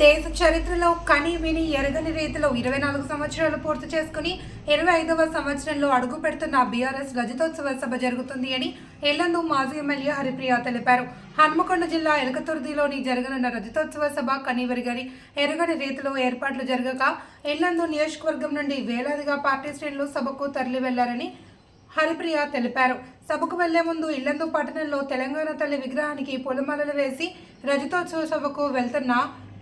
దేశ చరిత్రలో కని విని ఎరగని రీతిలో ఇరవై నాలుగు సంవత్సరాలు పూర్తి చేసుకుని ఇరవై ఐదవ సంవత్సరంలో అడుగు పెడుతున్న బీఆర్ఎస్ రజతోత్సవ సభ జరుగుతుంది అని ఎల్లందు మాజీ ఎమ్మెల్యే హరిప్రియ తెలిపారు. హన్మకొండ జిల్లా ఎలకతుర్దిలోని జరగనున్న రజతోత్సవ సభ కనివరిగని ఎరగని రీతిలో ఏర్పాట్లు జరగక ఎల్లందు నియోజకవర్గం నుండి వేలాదిగా పార్టీ శ్రేణులు సభకు తరలి వెళ్ళారని హరిప్రియ తెలిపారు. సభకు వెళ్ళే ముందు ఇల్లందు పట్టణంలో తెలంగాణ తల్లి విగ్రహానికి పూలమాలలు వేసి రజతోత్సవ సభకు వెళ్తున్న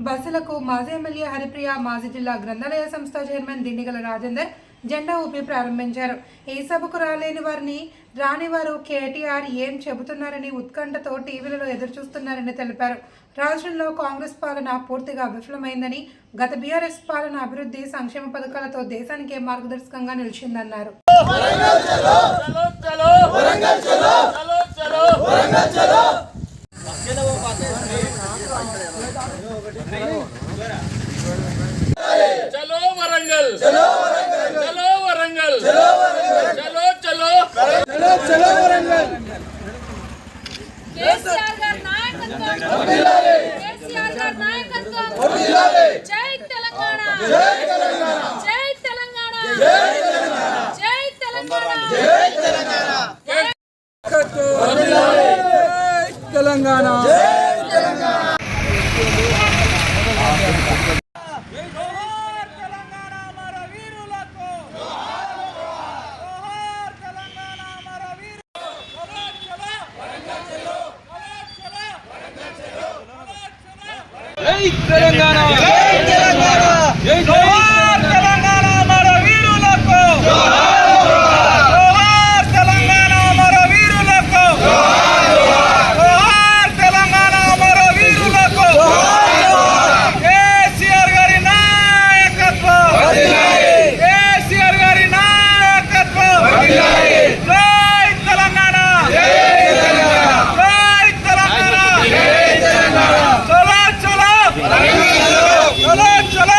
బస్సులకు మాజీ ఎమ్మెల్యే హరిప్రియ మాజీ జిల్లా గ్రంథాలయ సంస్థ చైర్మన్ దిండిగల రాజేందర్ జెండా ఊపి ప్రారంభించారు. ఈ సభకు రాలేని వారిని రాని వారు కేటీఆర్ ఏం చెబుతున్నారని ఉత్కంఠతో టీవీలలో ఎదురుచూస్తున్నారని తెలిపారు. రాష్ట్రంలో కాంగ్రెస్ పాలన పూర్తిగా విఫలమైందని గత బీఆర్ఎస్ పాలన అభివృద్ధి సంక్షేమ పథకాలతో దేశానికే మార్గదర్శకంగా నిలిచిందన్నారు. వరంగల్. చలో వరంగల్. చలో చలో చలో. చలో వరంగల్. కేసీఆర్ గారి నాయకత్వం. జై తెలంగాణ. జై తెలంగాణ. జై తెలంగాణ. తెలంగాణ జై జోహార్ తెలంగాణ మన వీరులకు జోహార్ తెలంగాణ మన వీరులకు జోహార్ తెలంగాణ మన వీరులకు కేసీఆర్ గారి నాయకత్వం కేసీఆర్ గారి నాయకత్వం జై తెలంగాణ జై తెలంగాణ చలో చలో చలో చలో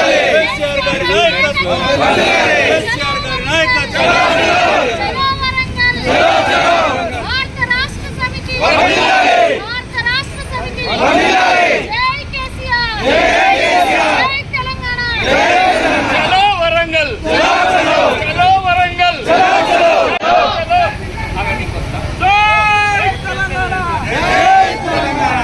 నాయకత్వం కేసీఆర్ గారి నాయకత్వం చలో వరంగల్ భారత రాష్ట్ర సమితి భారత రాష్ట్ర సమితి జై కేసీఆర్ జై తెలంగాణ చలో వరంగల్ చలో వరంగల్ చలో జై తెలంగాణ జై తెలంగాణ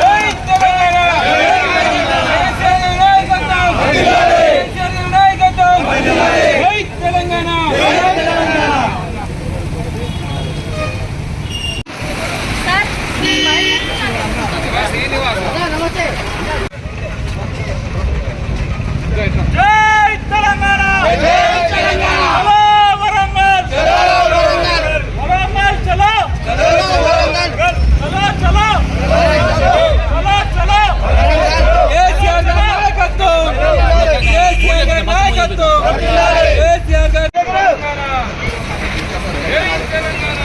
జై తెలంగాణ కేసీఆర్ నాయకత్వం కేసీఆర్ నాయకత్వం జై తెలంగాణ సార్ జై తెలంగాణ జై తెలంగాణ చలో వరంగల్ చలో వరంగల్ వరంగల్ చలో చలో వరంగల్ చలో చలో చలో చలో కేసీఆర్ గారి నాయకత్వం కేసీఆర్ గారి నాయకత్వం కేసీఆర్ గారి తెలంగాణ జై తెలంగాణ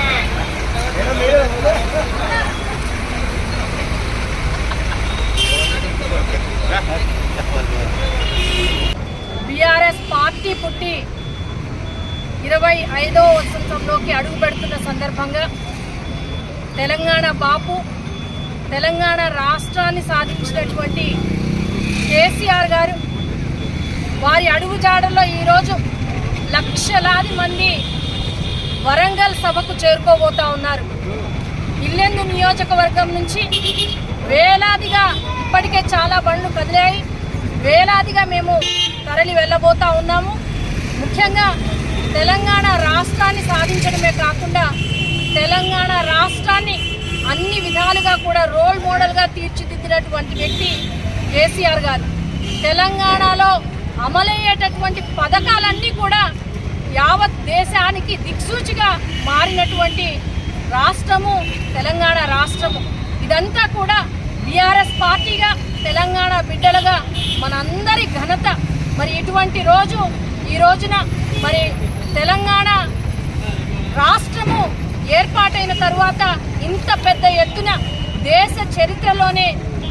బీఆర్ఎస్ పార్టీ పుట్టి ఇరవై ఐదో వసంతంలోకి అడుగు పెడుతున్న సందర్భంగా తెలంగాణ బాపు తెలంగాణ రాష్ట్రాన్ని సాధించినటువంటి కేసీఆర్ గారు వారి అడుగుజాడల్లో ఈరోజు లక్షలాది మంది వరంగల్ సభకు చేరుకోబోతా ఉన్నారు. ఇల్లెందు నియోజకవర్గం నుంచి వేలాదిగా ఇప్పటికే చాలా బండ్లు కదిలాయి. వేలాదిగా మేము తరలి వెళ్ళబోతా ఉన్నాము. ముఖ్యంగా తెలంగాణ రాష్ట్రాన్ని సాధించడమే కాకుండా తెలంగాణ రాష్ట్రాన్ని అన్ని విధాలుగా కూడా రోల్ మోడల్గా తీర్చిదిద్దినటువంటి వ్యక్తి కేసీఆర్ గారు. తెలంగాణలో అమలయ్యేటటువంటి పథకాలన్నీ కూడా యావత్ దేశానికి దిక్సూచిగా మారినటువంటి రాష్ట్రము తెలంగాణ రాష్ట్రము. ఇదంతా కూడా బీఆర్ఎస్ పార్టీగా తెలంగాణ బిడ్డలుగా మనందరి ఘనత. మరి ఇటువంటి రోజు ఈ రోజున మరి తెలంగాణ రాష్ట్రము ఏర్పాటైన తరువాత ఇంత పెద్ద ఎత్తున దేశ చరిత్రలోనే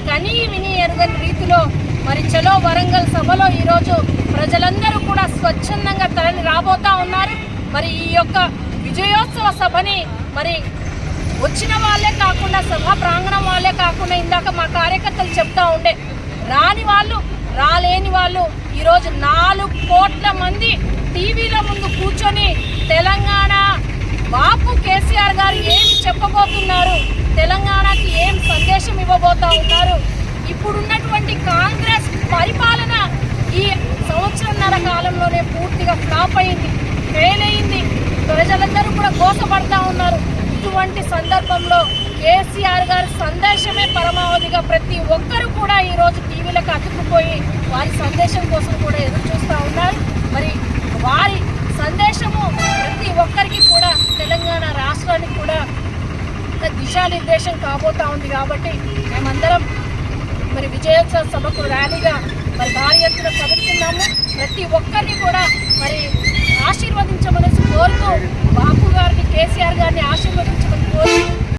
కనీ విని ఎరుగని రీతిలో మరి చలో వరంగల్ సభలో ఈరోజు ప్రజలందరూ కూడా స్వచ్ఛందంగా తరలి రాబోతా ఉన్నారు. మరి ఈ యొక్క విజయోత్సవ సభని మరి వచ్చిన వాళ్ళే కాకుండా సభా ప్రాంగణం వాళ్ళే కాకుండా ఇందాక మా కార్యకర్తలు చెప్తా ఉండే రాని వాళ్ళు రాలేని వాళ్ళు ఈరోజు నాలుగు కోట్ల మంది కూర్చొని తెలంగాణ బాపు కేసీఆర్ గారు ఏమి చెప్పబోతున్నారు? తెలంగాణకి ఏం సందేశం ఇవ్వబోతా ఉన్నారు? ఇప్పుడున్నటువంటి కాంగ్రెస్ పరిపాలన ఈ సంవత్సరంన్నర కాలంలోనే పూర్తిగా ఫ్లాప్ అయింది ఫెయిల్ అయింది. ప్రజలందరూ కూడా కోసపడతా ఉన్నారు. ఇటువంటి సందర్భంలో కేసీఆర్ గారి సందేశమే పరమావధిగా ప్రతి ఒక్కరూ కూడా ఈరోజు టీవీలకు అతుక్కుపోయి వారి సందేశం కోసం కూడా ఎదురు చూస్తూ ఉన్నారు. మరి వారి సందేశము ప్రతి ఒక్కరికి కూడా తెలంగాణ రాష్ట్రానికి కూడా ఒక దిశానిర్దేశం కాబోతా ఉంది కాబట్టి మేమందరం మరి విజయోత్సవ సభకు ర్యాలీగా మరి భారీ ఎత్తున చదువుతున్నాము ప్రతి ఒక్కరిని కూడా మరి ఆశీర్వదించమని కోరుతూ బాపు గారిని కేసీఆర్ గారిని ఆశీర్వదించమని కోరుతూ